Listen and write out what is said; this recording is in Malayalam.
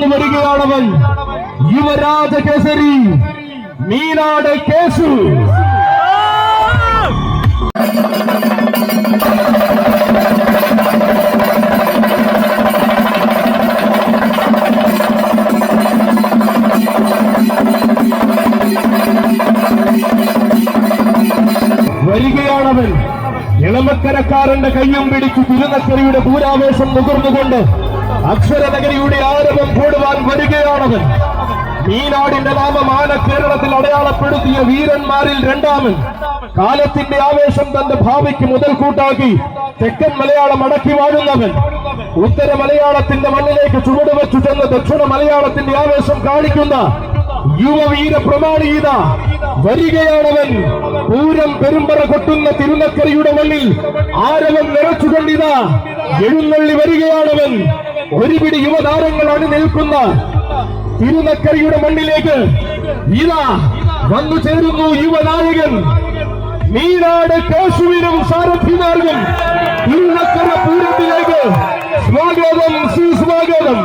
കടന്നു വരികയാണവൻ. യുവരാജ കേസരി മീനാട് കേസു. വരികയാണവൻ. ഇളമക്കരക്കാരന്റെ കയ്യും പിടിച്ചു തിരുനക്കരയുടെ പൂരാവേശം മുതിർന്നുകൊണ്ട് അക്ഷരനഗരിയുടെ ആരവം കൂടുവാൻ വരികയാണവൻ. മീനാടിന്റെ നാമമാന കേരളത്തിൽ അടയാളപ്പെടുത്തിയ വീരന്മാരിൽ രണ്ടാമൻ. കാലത്തിന്റെ ആവേശം തന്റെ ഭാവിക്ക് മുതൽക്കൂട്ടാക്കി തെക്കൻ മലയാളം അടക്കി വാഴുന്നവൻ. ഉത്തര മലയാളത്തിന്റെ മണ്ണിലേക്ക് ചുവടുവെച്ചു ചെന്ന് ദക്ഷിണ മലയാളത്തിന്റെ ആവേശം കാണിക്കുന്ന യുവവീര പ്രമാണീത വരികയാണവൻ. പൂരം പെരുമ്പറ കൊട്ടുന്ന തിരുനക്കരയുടെ മണ്ണിൽ ആരവം നിറച്ചുകൊണ്ടിതാ. എഴുന്നള്ളി വരികയാണവൻ. ഒരുപിടി യുവതാരങ്ങൾ അണിനിൽക്കുന്ന തിരുനക്കരയുടെ മണ്ണിലേക്ക് ഇതാ വന്നു ചേരുന്നു യുവനായകൻ. നീനാട് കേശുവിനും സാരഥിമാർഗം തിരുനക്കര പൂരത്തിലേക്ക് സ്വാഗതം സുസ്വാഗതം.